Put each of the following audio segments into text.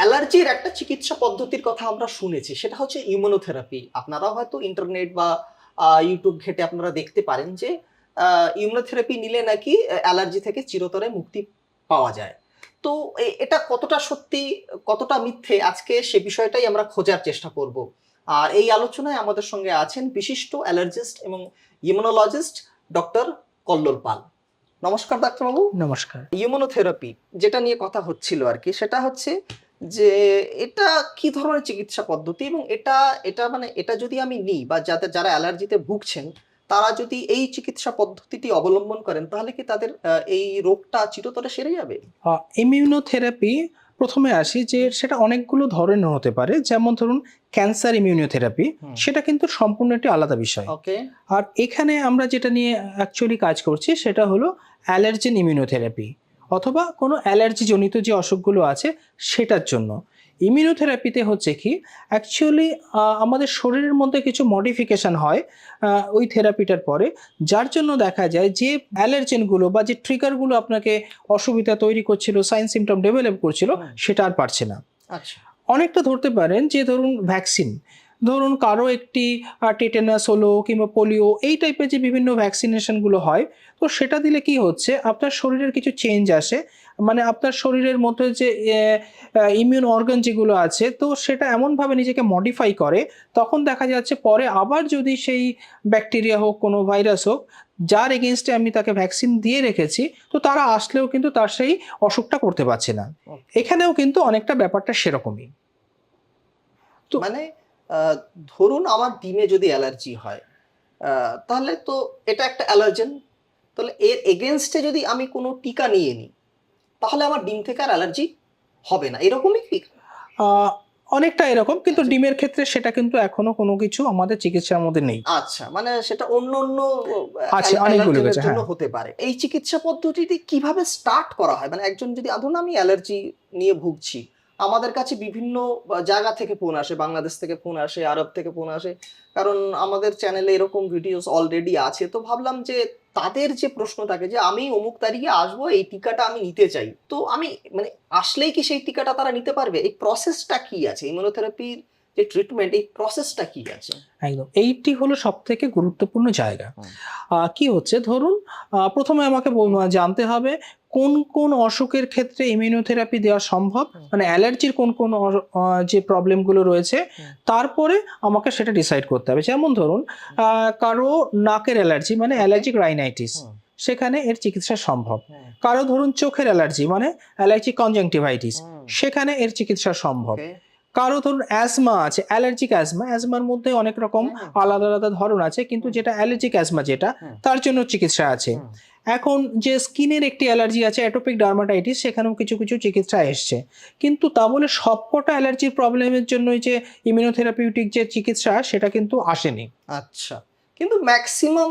অ্যালার্জির একটা চিকিৎসা পদ্ধতির কথা আমরা শুনেছি সেটা হচ্ছে ইমিউনোথেরাপি আপনারা হয়তো ইন্টারনেট বা ইউটিউব ঘেটে আপনারা দেখতে পারেন যে ইমিউনোথেরাপি নিলে নাকি অ্যালার্জি থেকে চিরতরে মুক্তি পাওয়া যায়। তো এটা কতটা সত্যি কতটা মিথ্যে আজকে সে বিষয়টাই আমরা খোঁজার চেষ্টা করব। আর এই আলোচনায় আমাদের সঙ্গে আছেন বিশিষ্ট অ্যালার্জিস্ট এবং ইমিউনোলজিস্ট ডক্টর কল্লোল পাল। নমস্কার ডাক্তারবাবু। নমস্কার। ইমিউনোথেরাপি যেটা নিয়ে কথা হচ্ছিল আর কি সেটা হচ্ছে যে এটা কি ধরনের চিকিৎসা পদ্ধতি এবং এটা এটা মানে এটা যদি আমি নিই বা যাদের যারা অ্যালার্জিতে ভুগছেন তারা যদি এই চিকিৎসা পদ্ধতিটি অবলম্বন করেন তাহলে কি তাদের এই রোগটা চিরতরে সেরে যাবে? ইমিউনোথেরাপি প্রথমে আসি যে সেটা অনেকগুলো ধরনের হতে পারে। যেমন ধরুন ক্যান্সার ইমিউনোথেরাপি হুম। সেটা কিন্তু সম্পূর্ণ একটি আলাদা বিষয়। ওকে। আর এখানে আমরা যেটা নিয়ে অ্যাকচুয়ালি কাজ করছি সেটা হলো অ্যালার্জেন ইমিউনোথেরাপি অথবা কোনো অ্যালার্জি জনিত যে অসুখগুলো আছে সেটার জন্য। ইমিউনোথেরাপিতে হচ্ছে কি অ্যাকচুয়ালি আমাদের শরীরের মধ্যে কিছু মডিফিকেশন হয় ওই থেরাপিটার পরে যার জন্য দেখা যায় যে অ্যালার্জেনগুলো বা যে ট্রিগারগুলো আপনাকে অসুবিধা তৈরি করছিল সাইন সিমটম ডেভেলপ করছিল সেটা আর পারছে না। আচ্ছা। অনেকটা ধরতে পারেন যে ধরুন ভ্যাকসিন ধরুন কারও একটি টেটেনাস হলো কিংবা পোলিও এই টাইপের যে বিভিন্ন ভ্যাকসিনেশনগুলো হয় তো সেটা দিলে কি হচ্ছে? আপনার শরীরের কিছু চেঞ্জ আসে। মানে আপনার শরীরের মধ্যে যে ইমিউন অর্গান যেগুলো আছে তো সেটা এমনভাবে নিজেকে মডিফাই করে তখন দেখা যাচ্ছে পরে আবার যদি সেই ব্যাকটেরিয়া হোক কোনো ভাইরাস হোক যার এগেনস্টে আমি তাকে ভ্যাকসিন দিয়ে রেখেছি তো তারা আসলেও কিন্তু তার সেই অসুখটা করতে পারছে না। এখানেও কিন্তু অনেকটা ব্যাপারটা সেরকমই। তো- মানে ধরুন আমার ডিমে যদি অ্যালার্জি হয় তাহলে তো এটা একটা অ্যালার্জেন। তাহলে এর এগেনস্টে যদি আমি কোনো টিকা নিয়ে নিই তাহলে আমার ডিম থেকে আর অ্যালার্জি হবে না। এরকমই কি? অনেকটা এরকম কিন্তু আচ্ছা। ডিমের ক্ষেত্রে সেটা কিন্তু এখনও কোনো কিছু আমাদের চিকিৎসার মধ্যে নেই। আচ্ছা মানে সেটা অন্য অন্য আছে, অনেকগুলো জন্য হ্যাঁ। হতে পারে। এই চিকিৎসা পদ্ধতিটি কীভাবে স্টার্ট করা হয়? মানে একজন যদি আধুন আমি অ্যালার্জি নিয়ে ভুগছি আমাদের কাছে বিভিন্ন জায়গা থেকে ফোন আসে বাংলাদেশ থেকে ফোন আসে আরব থেকে ফোন আসে। কারণ আমাদের চ্যানেলে এরকম ভিডিওস অলরেডি আছে। তো ভাবলাম যে তাদের যে প্রশ্ন থাকে যে আমি অমুক তারিখে আসব এই টিকাটা আমি নিতে চাই। তো আমি মানে আসলেই কি সেই টিকাটা তারা নিতে পারবে? এই প্রসেসটা কি আছে? ইমিউনোথেরাপির যে ট্রিটমেন্ট এই প্রসেসটা কি আছে? একদম। এইটি হলো সব থেকে গুরুত্বপূর্ণ জায়গা। কি হচ্ছে? ধরুন প্রথমে আমাকে জানতে হবে কোন কোন অসুখের ক্ষেত্রে ইমিউনোথেরাপি দেওয়া সম্ভব? মানে অ্যালার্জির কোন কোন যে প্রবলেমগুলো রয়েছে তারপরে আমাকে সেটা ডিসাইড করতে হবে। যেমন ধরুন কারও নাকের অ্যালার্জি মানে অ্যালার্জিক রাইনাইটিস সেখানে এর চিকিৎসা সম্ভব। কারও ধরুন চোখের অ্যালার্জি মানে অ্যালার্জি কনজাংটিভাইটিস সেখানে এর চিকিৎসা সম্ভব। কারও ধরুন অ্যাজমা আছে অ্যালার্জিক অ্যাজমা অ্যাজমার মধ্যে অনেক রকম আলাদা আলাদা ধরন আছে কিন্তু যেটা অ্যালার্জিক অ্যাজমা যেটা তার জন্য চিকিৎসা আছে। এখন যে স্কিনের একটি অ্যালার্জি আছে, অ্যাটোপিক ডার্মাটাইটিস, সেখানেও কিছু কিছু চিকিৎসা এসছে। কিন্তু তা বলে সবকটা অ্যালার্জির প্রবলেমের জন্যই যে ইমিউনোথেরাপিউটিক যে চিকিৎসা, সেটা কিন্তু আসেনি। আচ্ছা। কিন্তু ম্যাক্সিমাম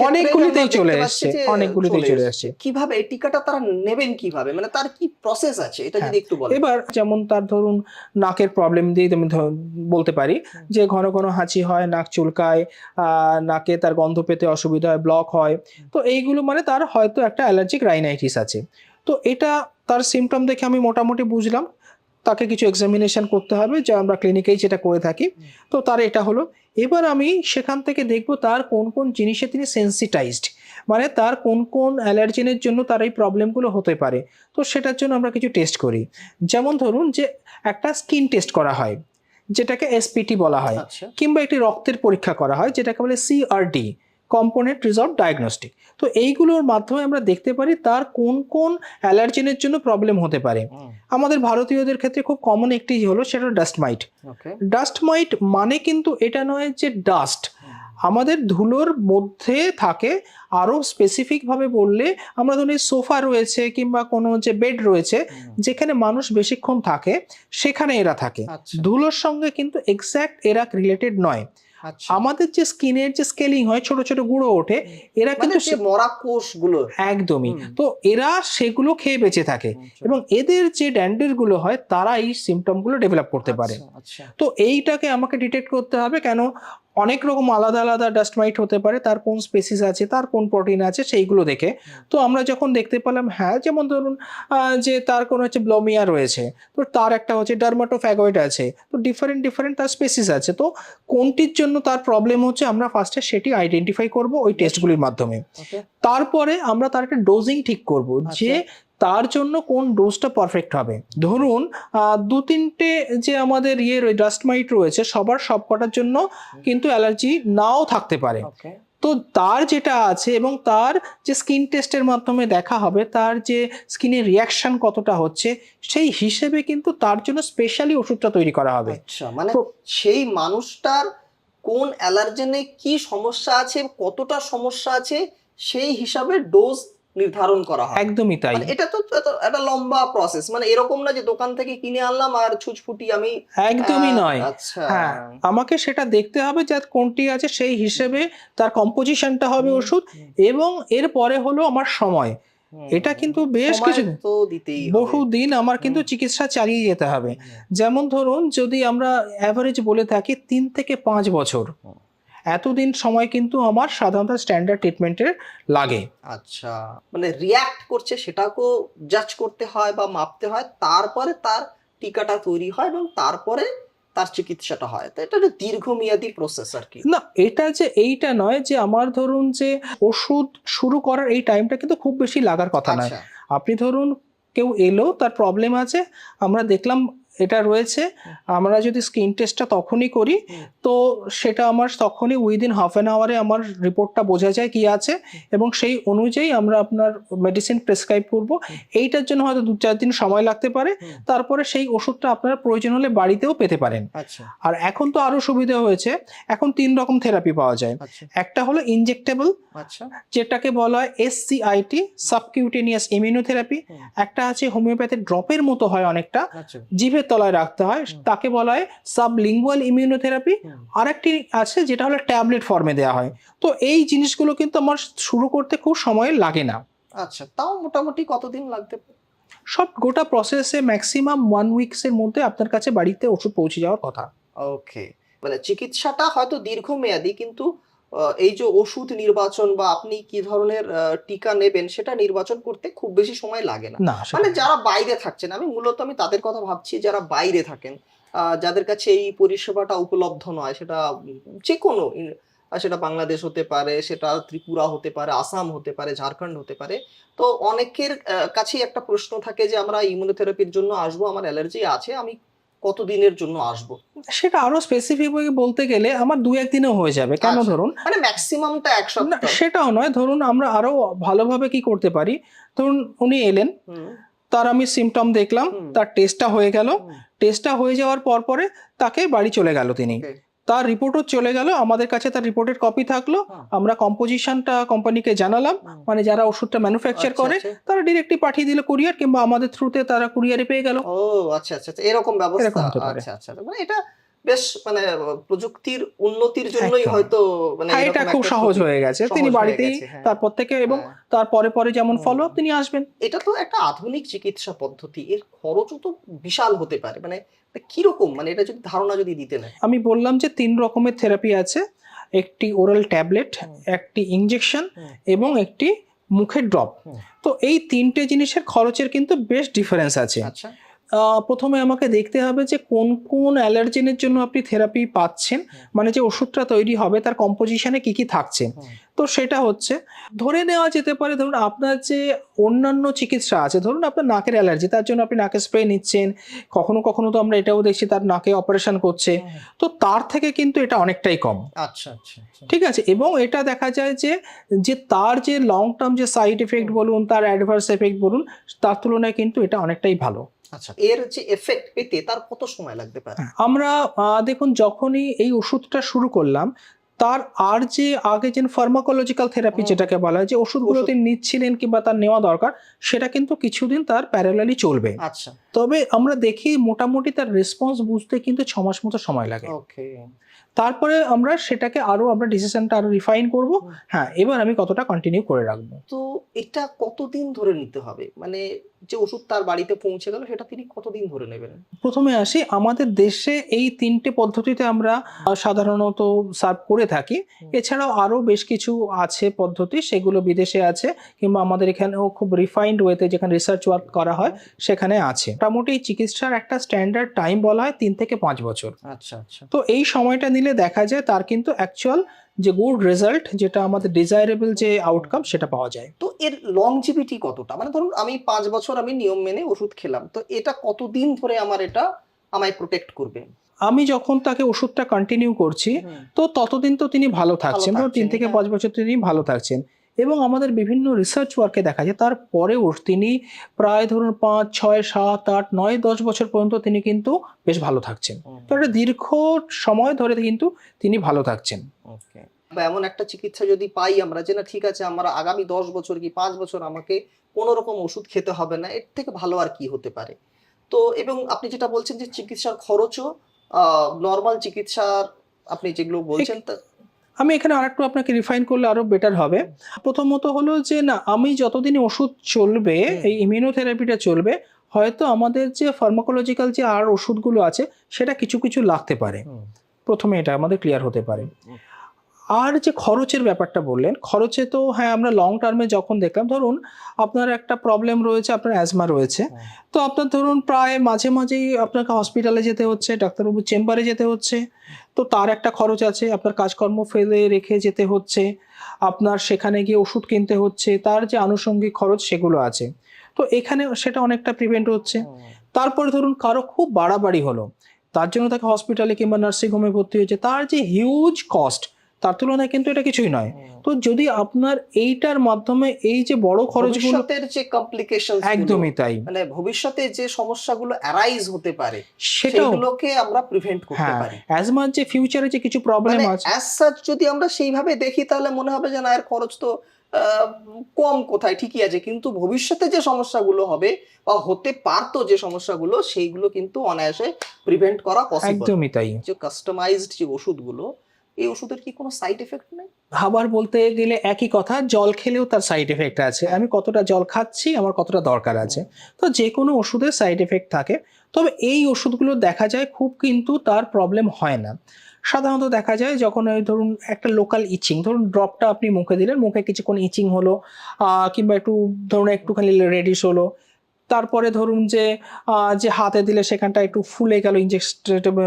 অনেকগুলিতেই চলে এসছে অনেকগুলিতেই চলে এসছে। কীভাবে এই টিকাটা তারা নেবেন কীভাবে? মানে তার কি প্রসেস আছে? এটা যদি হ্যাঁ, একটু বলেন। এবার যেমন তার ধরুন নাকের প্রবলেম দিয়ে আমি বলতে পারি যে ঘন ঘন হাঁচি হয় নাক চুলকায় আহ, নাকে তার গন্ধ পেতে অসুবিধা হয় ব্লক হয়। তো এইগুলো মানে তার হয়তো একটা অ্যালার্জিক রাইনাইটিস আছে। তো এটা তার সিমটম দেখে আমি মোটামুটি বুঝলাম। তাকে কিছু এক্সামিনেশন করতে হবে যা আমরা ক্লিনিকেই যেটা করে থাকি। তো তার এটা হলো এবার আমি সেখান থেকে দেখব তার কোন কোন জিনিসে তিনি সেন্সিটাইজড মানে তার কোন কোন অ্যালার্জেনের জন্য তার এই প্রবলেমগুলো হতে পারে। তো সেটার জন্য আমরা কিছু টেস্ট করি। যেমন ধরুন যে একটা স্কিন টেস্ট করা হয় যেটাকে এসপিটি বলা হয় আচ্ছা। কিংবা একটি রক্তের পরীক্ষা করা হয় যেটাকে বলে সিআরডি কম্পোনেন্ট রিজলভ ডায়াগনস্টিক তো এইগুলোর মাধ্যমে আমরা দেখতে পারি তার কোন কোন অ্যালার্জেনের জন্য প্রবলেম হতে পারে। আমাদের ভারতীয়দের ক্ষেত্রে খুব কমন একটি হলো সেটা ডাস্ট মাইট ডাস্ট মাইট মানে কিন্তু এটা নয় যে ডাস্ট আমাদের ধুলোর মধ্যে থাকে আরও স্পেসিফিকভাবে বললে আমরা ধরুন সোফা রয়েছে কিংবা কোনো যে বেড রয়েছে যেখানে মানুষ বেশিক্ষণ থাকে সেখানে এরা থাকে। আচ্ছা। ধুলোর সঙ্গে কিন্তু এক্স্যাক্ট এরা রিলেটেড নয়। আমাদের যে স্কিনের যে স্কেলিং হয় ছোট ছোট গুঁড়ো ওঠে এরা মানে কিন্তু মরা কোষগুলো একদমই তো এরা সেগুলো খেয়ে বেঁচে থাকে। এবং এদের যে ড্যান্ডেরগুলো হয় তারা এই সিমটমগুলো ডেভেলপ করতে পারে। আচ্ছা তো এইটাকে আমাকে ডিটেক্ট করতে হবে কেন? অনেক রকম আলাদা আলাদা ডাস্ট মাইট হতে পারে তার কোন স্পেসিস আছে তার কোন প্রোটিন আছে সেইগুলো দেখে। তো আমরা যখন দেখতে পেলাম হ্যাঁ যেমন ধরুন যে তার কোনো হচ্ছে ব্লমিয়া রয়েছে তো তার একটা হচ্ছে ডার্মাটোফ্যাগয়েড আছে তো ডিফারেন্ট ডিফারেন্ট তার স্পেসিস আছে। তো কোনটির জন্য তার প্রবলেম হচ্ছে আমরা ফার্স্টে সেটি আইডেন্টিফাই করব ওই টেস্টগুলির মাধ্যমে। তারপরে আমরা তার একটা ডোজিং ঠিক করব যে তার জন্য কোন ডোজটা পারফেক্ট হবে? ধরুন দু তিনটে যে আমাদের ইয়ে ডাস্ট মাইট রয়েছে সবার সবকটার জন্য কিন্তু অ্যালার্জি নাও থাকতে পারে। তো তার যেটা আছে এবং তার যে স্কিন টেস্টের মাধ্যমে দেখা হবে তার যে স্কিনের রিয়াকশন কতটা হচ্ছে সেই হিসেবে কিন্তু তার জন্য স্পেশালি ওষুধটা তৈরি করা হবে। আচ্ছা মানে সেই মানুষটার কোন অ্যালার্জেনে কি সমস্যা আছে কতটা সমস্যা আছে সেই হিসাবে ডোজ নির্ধারণ করা হয়। একদমই তাই। মানে এটা তো একটা লম্বা প্রসেস মানে এরকম না যে দোকান থেকে কিনে আনলাম আর ছুচফুটি আমি একদমই নয়। আচ্ছা। হ্যাঁ আমাকে সেটা দেখতে হবে যে কোনটি আছে সেই হিসেবে তার কম্পোজিশনটা হবে ওষুধ এবং এর পরে হলো আমার সময়। এটা কিন্তু বেশ কিছু তো দিতেই হবে। বহু দিন আমার কিন্তু চিকিৎসা চালিয়ে যেতে হবে। যেমন ধরুন যদি আমরা অ্যাভারেজ বলে থাকি তিন থেকে পাঁচ বছর। এতদিন সময় কিন্তু আমার সাধারণত স্ট্যান্ডার্ড ট্রিটমেন্টের লাগে। আচ্ছা মানে রিয়াক্ট করছে সেটাকেও জাজ করতে হয় বা মাপতে হয় তারপরে তার টিকাটা তৈরি হয় এবং তারপরে তার চিকিৎসাটা হয়। তো এটা একটা দীর্ঘমেয়াদী প্রসেস আর কি। না এটা যে এইটা নয় যে আমার ধরুন যে ওষুধ শুরু করার এই টাইমটা কিন্তু খুব বেশি লাগার কথা নয়। আচ্ছা। আপনি ধরুন কেউ এলো তার প্রবলেম আছে আমরা দেখলাম এটা রয়েছে। আমরা যদি স্কিন টেস্টটা তখনই করি তো সেটা আমার তখনই উইদিন হাফ অ্যান আওয়ারে আমার রিপোর্টটা বোঝা যায় কি আছে এবং সেই অনুযায়ী আমরা আপনার মেডিসিন প্রেসক্রাইব করব। এইটার জন্য হয়তো দু চার দিন সময় লাগতে পারে। তারপরে সেই ওষুধটা আপনারা প্রয়োজন হলে বাড়িতেও পেতে পারেন। আচ্ছা। আর এখন তো আরও সুবিধা হয়েছে। এখন তিন রকম থেরাপি পাওয়া যায়। আচ্ছা। একটা হলো ইনজেক্টেবল আচ্ছা। যেটাকে বলা হয় এসসিআইটি সাবকিউটেনিয়াস ইমিউনোথেরাপি। একটা আছে হোমিওপ্যাথি ড্রপের মতো হয় অনেকটা। জিভের তলায় রাখতে হয়। তাকে বলা হয় সাবলিঙ্গুয়াল ইমিউনোথেরাপি। আরেকটি আছে যেটা হলো ট্যাবলেট ফর্মে দেওয়া হয়। তো এই জিনিসগুলো কিন্তু আমার শুরু করতে খুব সময় লাগে না। আচ্ছা তাও মোটামুটি কতদিন লাগতে? সব গোটা প্রসেসে ম্যাক্সিমাম ওয়ান উইকসের মধ্যে আপনার কাছে বাড়িতে ওষুধ পৌঁছে যাওয়ার কথা। ওকে মানে চিকিৎসাটা হয়তো দীর্ঘমেয়াদী কিন্তু এই যে ওষুধ নির্বাচন বা আপনি কি ধরনের টিকা নেবেন সেটা নির্বাচন করতে খুব বেশি সময় লাগে না। মানে যারা বাইরে থাকছেন আমি মূলত আমি তাদের কথা ভাবছি যারা বাইরে থাকেন যাদের কাছে এই পরিষেবাটা উপলব্ধ নয় সেটা যে কোনো সেটা বাংলাদেশ হতে পারে সেটা ত্রিপুরা হতে পারে আসাম হতে পারে ঝাড়খণ্ড হতে পারে। তো অনেকের কাছেই একটা প্রশ্ন থাকে যে আমরা ইমিউনোথেরাপির জন্য আসব আমার অ্যালার্জি আছে আমি কত দিনের জন্য আসব? সেটা আরও স্পেসিফিক বলতে গেলে আমার দু একদিনেও হয়ে যাবে। কেন আচ্ছা। ধরুন? মানে ম্যাক্সিমামটা এক সপ্তাহ। সেটাও নয় ধরুন আমরা আরও ভালোভাবে কি করতে পারি? ধরুন উনি এলেন তার আমি সিমটম দেখলাম তার টেস্টটা হয়ে গেল। টেস্টটা হয়ে যাওয়ার পর পরে তাকে বাড়ি চলে গেল তিনি. তার রিপোর্টও চলে গেল আমাদের কাছে তার রিপোর্টের কপি থাকল। আমরা কম্পোজিশনটা কোম্পানিকে জানালাম মানে যারা ওষুধটা ম্যানুফ্যাকচার আচ্ছা, করে আচ্ছা। তারা ডিরেক্টলি পাঠিয়ে দিল কুরিয়ার কিংবা আমাদের থ্রুতে তারা কুরিয়ারে পেয়ে গেল। ও আচ্ছা আচ্ছা আচ্ছা, এরকম ব্যবস্থা। আচ্ছা আচ্ছা। মানে এটা বেশ মানে প্রযুক্তির উন্নতির জন্যই হয়তো মানে হ্যাঁ এটা খুব সহজ হয়ে গেছে। তিনি বাড়িতেই হ্যাঁ। তারপর থেকে এবং হ্যাঁ। তার পরে পরে যেমন ফলো আপ তিনি আসবেন। এটা তো একটা আধুনিক চিকিৎসা পদ্ধতি। এর খরচও তো বিশাল হতে পারে। মানে কীরকম? মানে এটা যদি ধারণা যদি দিতে নেয় আমি বললাম যে তিন রকমের থেরাপি আছে। একটি ওরাল ট্যাবলেট একটি ইনজেকশন হুম। এবং একটি মুখের ড্রপ তো এই তিনটে জিনিসের খরচের কিন্তু বেশ ডিফারেন্স আছে। আচ্ছা। প্রথমে আমাকে দেখতে হবে যে কোন কোন অ্যালার্জেনের জন্য আপনি থেরাপি পাচ্ছেন মানে যে ওষুধটা তৈরি হবে তার কম্পোজিশনে কি কি থাকছে। তো সেটা হচ্ছে ধরে নেওয়া যেতে পারে ধরুন আপনার যে অন্যান্য চিকিৎসা আছে ধরুন আপনার নাকের অ্যালার্জি তার জন্য আপনি নাকে স্প্রে নিচ্ছেন কখনো কখনো তো আমরা এটাও দেখছি তার নাকে অপারেশন করছে তো তার থেকে কিন্তু এটা অনেকটাই কম। আচ্ছা আচ্ছা আচ্ছা। ঠিক আছে? এবং এটা দেখা যায় যে যে তার যে লং টার্ম যে সাইড এফেক্ট বলুন তার অ্যাডভার্স এফেক্ট বলুন তার তুলনায় কিন্তু এটা অনেকটাই ভালো। এর যে এফেক্ট পেতে তার কত সময় লাগতে পারে? আমরা দেখুন যখনই এই ওষুধটা শুরু করলাম তার আর যে আগে যে ফার্মাকোলজিক্যাল থেরাপি যেটাকে বলা হয় যে ওষুধগুলো তিনি নিচ্ছিলেন কিংবা তার নেওয়া দরকার সেটা কিন্তু কিছুদিন তার প্যারালালি চলবে। আচ্ছা। তবে আমরা দেখি মোটামুটি তার রেসপন্স বুঝতে কিন্তু ছ মাস মতো সময় লাগে। ওকে। তারপরে আমরা সেটাকে আরও আমরা ডিসিশনটা আরও রিফাইন করব। হ্যাঁ এবার আমি কতটা কন্টিনিউ করে রাখব? তো এটা কতদিন ধরে নিতে হবে? মানে যে ওষুধ তার বাড়িতে পৌঁছে গেল সেটা তিনি কতদিন ধরে নেবেন? প্রথমে আসি আমাদের দেশে এই তিনটে পদ্ধতিতে আমরা সাধারণত সার্ভ করে থাকি। এছাড়াও আরও বেশ কিছু আছে পদ্ধতি সেগুলো বিদেশে আছে কিংবা আমাদের এখানেও খুব রিফাইন্ড ওয়েতে যেখানে রিসার্চ ওয়ার্ক করা হয় সেখানে আছে। মোটামুটি চিকিৎসার একটা স্ট্যান্ডার্ড টাইম বলা হয় তিন থেকে পাঁচ বছর। আচ্ছা আচ্ছা। তো এই সময়টা নিলে দেখা যায় তার কিন্তু অ্যাকচুয়াল যে গুড রেজাল্ট যেটা আমাদের ডিজায়ারেবল যে আউটকাম সেটা পাওয়া যায়। তো এর লংজিভিটি কতটা? মানে ধরুন আমি পাঁচ বছর আমি নিয়ম মেনে ওষুধ খেলাম তো এটা কতদিন ধরে আমার এটা আমায় প্রোটেক্ট করবে? আমি যখন তাকে ওষুধটা কন্টিনিউ করছি তো ততদিন তো তিনি ভালো থাকছেন ধরুন তিন থেকে হ্যাঁ। পাঁচ বছর তিনি ভালো থাকছেন। এবং আমাদের বিভিন্ন রিসার্চ ওয়ার্কে দেখা যায় তারপরেও তিনি প্রায় ধরুন পাঁচ ছয় সাত আট নয় দশ বছর পর্যন্ত তিনি কিন্তু বেশ ভালো থাকছেন। তো একটা দীর্ঘ সময় ধরে কিন্তু তিনি ভালো থাকছেন। ওকে। বা এমন একটা চিকিৎসা যদি পাই আমরা যে না ঠিক আছে আমরা আগামী দশ বছর কি পাঁচ বছর আমাকে কোনো রকম ওষুধ খেতে হবে না এর থেকে ভালো আর কি হতে পারে? তো এবং আপনি যেটা বলছেন যে চিকিৎসার খরচও নর্মাল চিকিৎসার আপনি যেগুলো বলছেন তা আমি এখানে আরেকটু আপনাকে রিফাইন করলে আরও বেটার হবে প্রথমত হলো যে না আমি যতদিন ওষুধ চলবে। এই ইমিউনোথেরাপিটা চলবে হয়তো আমাদের যে ফার্মাকোলজিক্যাল যে আর ওষুধগুলো আছে সেটা কিছু কিছু লাগতে পারে প্রথমে এটা আমাদের ক্লিয়ার হতে পারে। আর যে খরচের ব্যাপারটা বললেন খরচে তো হ্যাঁ আমরা লং টার্মে যখন দেখলাম ধরুন আপনার একটা প্রবলেম রয়েছে আপনার অ্যাজমা রয়েছে। তো আপনার ধরুন প্রায় মাঝে মাঝেই আপনাকে হসপিটালে যেতে হচ্ছে ডাক্তারবাবুর চেম্বারে যেতে হচ্ছে। তো তার একটা খরচ আছে আপনার কাজকর্ম ফেলে রেখে যেতে হচ্ছে আপনার সেখানে গিয়ে ওষুধ কিনতে হচ্ছে তার যে আনুষঙ্গিক খরচ সেগুলো আছে। তো এখানে সেটা অনেকটা প্রিভেন্ট হচ্ছে। তারপরে ধরুন কারও খুব বাড়াবাড়ি হলো তার জন্য তাকে হসপিটালে কিংবা নার্সিং হোমে ভর্তি হয়েছে তার যে হিউজ কস্ট তার তুলনায় কিন্তু এটা কিছুই নয়। তো যদি আপনার এইটার মাধ্যমে এই যে বড় খরচগুলো যে কমপ্লিকেশন একদমই তাই। মানে ভবিষ্যতে যে সমস্যাগুলো অ্যারাইজ হতে পারে সেগুলোকে আমরা প্রিভেন্ট করতে পারি। অ্যাজ অ্যাজমার যে ফিউচারে যে কিছু প্রবলেম মানে আছে অ্যাজ সাচ যদি আমরা সেইভাবে দেখি তাহলে মনে হবে যে না এর খরচ তো কম কোথায় ঠিকই আছে। কিন্তু ভবিষ্যতে যে সমস্যাগুলো হবে বা হতে পারতো যে সমস্যাগুলো সেইগুলো কিন্তু অনায়াসে প্রিভেন্ট করা পসিবল একদমই তাই। যে কাস্টমাইজড যে ওষুধগুলো এই ওষুধের কি কোনো সাইড এফেক্ট নেই? আবার বলতে গেলে একই কথা, জল খেলেও তার সাইড এফেক্ট আছে। আমি কতটা জল খাচ্ছি, আমার কতটা দরকার আছে। তো যে কোনো ওষুধের সাইড এফেক্ট থাকে। তবে এই ওষুধগুলো দেখা যায় খুব কিন্তু তার প্রবলেম হয় না। সাধারণত দেখা যায় যখন ওই ধরুন একটা লোকাল ইচিং ধরুন ড্রপটা আপনি মুখে দিলেন, মুখে কিছুক্ষণ ইচিং হলো কিংবা একটু ধরুন একটুখানি রেডিশ হলো তারপরে ধরুন যে যে হাতে দিলে সেখানটা একটু ফুলে গেল ইঞ্জেকশন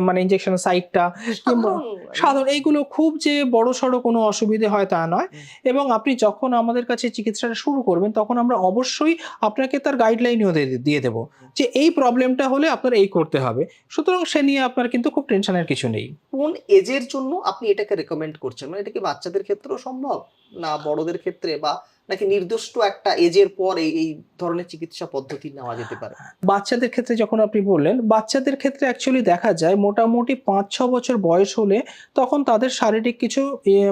মানে ইঞ্জেকশন সাইডটা সাধারণ সাধারণ এইগুলো খুব যে বড় সড়ো কোনো অসুবিধে হয় তা নয়। এবং আপনি যখন আমাদের কাছে চিকিৎসাটা শুরু করবেন তখন আমরা অবশ্যই আপনাকে তার গাইডলাইনও দিয়ে দেব যে এই প্রবলেমটা হলে আপনার এই করতে হবে। সুতরাং সে নিয়ে আপনার কিন্তু খুব টেনশনের কিছু নেই। কোন এজের জন্য আপনি এটাকে রেকমেন্ড করছেন? মানে এটা কি বাচ্চাদের ক্ষেত্রেও সম্ভব? না বড়দের ক্ষেত্রে বা নাকি নির্দিষ্ট একটা এজের পর এই ধরনের চিকিৎসা পদ্ধতি নেওয়া যেতে পারে? বাচ্চাদের ক্ষেত্রে যখন আপনি বললেন বাচ্চাদের ক্ষেত্রে অ্যাকচুয়ালি দেখা যায় মোটামুটি পাঁচ ছ বছর বয়স হলে তখন তাদের শারীরিক কিছু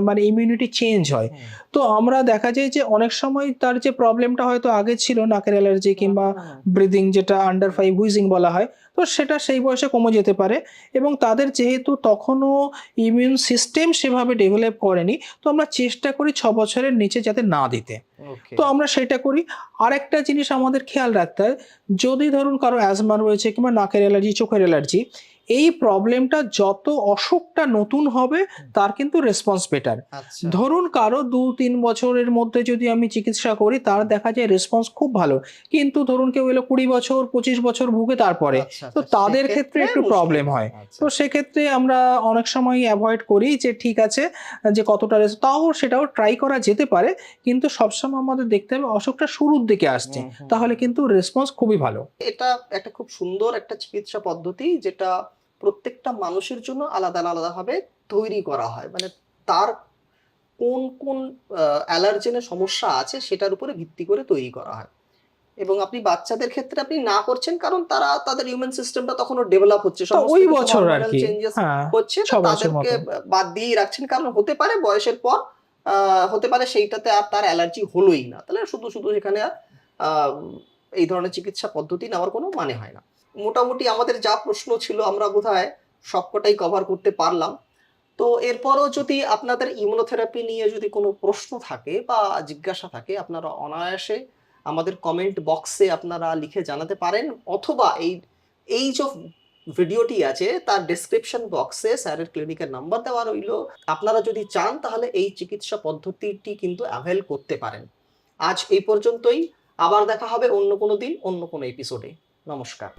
মানে ইমিউনিটি চেঞ্জ হয়। তো আমরা দেখা যায় যে অনেক সময় তার যে প্রবলেমটা হয়তো আগে ছিল নাকের অ্যালার্জি কিংবা ব্রিদিং যেটা আন্ডার ফাইভ হুইজিং বলা হয় তো সেটা সেই বয়সে কমে যেতে পারে এবং তাদের যেহেতু তখনও ইমিউন সিস্টেম সেভাবে ডেভেলপ করেনি তো আমরা চেষ্টা করি ছ বছরের নিচে যাতে না দিতে। তো আমরা সেটা করি। আরেকটা জিনিস আমাদের খেয়াল রাখতে হয় যদি ধরুন কারও অ্যাজমা রয়েছে কিংবা নাকের অ্যালার্জি চোখের অ্যালার্জি এই প্রবলেমটা যত অসুখটা নতুন হবে তার কিন্তু রেসপন্স বেটার আচ্ছা। ধরুন কারও দু তিন বছরের মধ্যে যদি আমি চিকিৎসা করি তার দেখা যায় রেসপন্স খুব ভালো। কিন্তু ধরুন কেউ এলো কুড়ি বছর পঁচিশ বছর ভুগে তারপরে আচ্ছা, তো আচ্ছা, তাদের ক্ষেত্রে একটু প্রবলেম হয়। তো সেক্ষেত্রে আমরা অনেক সময় অ্যাভয়েড করি যে ঠিক আছে যে কতটা res- তাও সেটাও ট্রাই করা যেতে পারে কিন্তু সবসময় আমাদের দেখতে হবে অসুখটা শুরুর দিকে আসছে। তাহলে কিন্তু রেসপন্স খুবই ভালো। এটা একটা খুব সুন্দর একটা চিকিৎসা পদ্ধতি যেটা প্রত্যেকটা মানুষের জন্য আলাদা আলাদা ভাবে তৈরি করা হয়। মানে তার কোন কোন অ্যালার্জেনের সমস্যা আছে সেটার উপরে ভিত্তি করে তৈরি করা হয়। এবং আপনি বাচ্চাদের ক্ষেত্রে আপনি না করছেন কারণ তারা তাদের হিউম্যান সিস্টেমটা তখনও ডেভেলপ হচ্ছে। ওই বছর আর কি চেঞ্জেস হ্যাঁ হচ্ছে তাদেরকে বাদ দিয়েই রাখছেন। কারণ হতে পারে বয়সের পর আহ, হতে পারে সেইটাতে আর তার অ্যালার্জি হলোই না। তাহলে শুধু শুধু সেখানে আর আহ, এই ধরনের চিকিৎসা পদ্ধতি নেওয়ার কোনো মানে হয় না। মোটামুটি আমাদের যা প্রশ্ন ছিল আমরা বোধহয় সবকটাই কভার করতে পারলাম। তো এরপরও যদি আপনাদের ইমিউনোথেরাপি নিয়ে যদি কোনো প্রশ্ন থাকে বা জিজ্ঞাসা থাকে, আপনারা অনায়াসে আমাদের কমেন্ট বক্সে আপনারা লিখে জানাতে পারেন অথবা এই এই যে ভিডিওটি আছে তার ডেসক্রিপশন বক্সে স্যারের ক্লিনিকের নাম্বার দেওয়া রইল। আপনারা যদি চান তাহলে এই চিকিৎসা পদ্ধতিটি কিন্তু অ্যাভেল করতে পারেন। আজ এই পর্যন্তই। আবার দেখা হবে অন্য কোনো দিন, অন্য কোনো এপিসোডে নমস্কার।